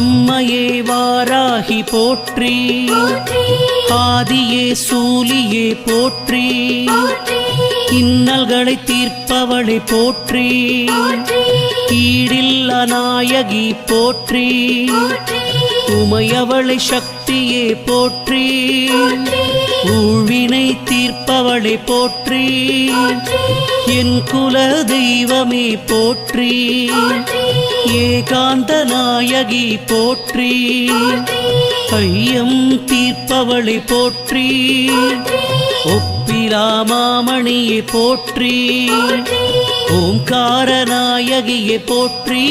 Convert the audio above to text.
அம்மையே வாராகி போற்றி. ஆதியே சூலியே போற்றி. இன்னல்களை தீர்ப்பவளை போற்றி. ஈடில்ல நாயகி போற்றி. உமையவளை சக்தியே போற்றி. போற்றி. ஊழ்வினை தீர்ப்பவளை போற்றி. என் குல தெய்வமே போற்றி. ஏகாந்த நாயகி போற்றி. ஐயம் தீர்ப்பவளை போற்றி. ஒப்பிலாமாமணியை போற்றி. ஓம்கார நாயகியை போற்றி.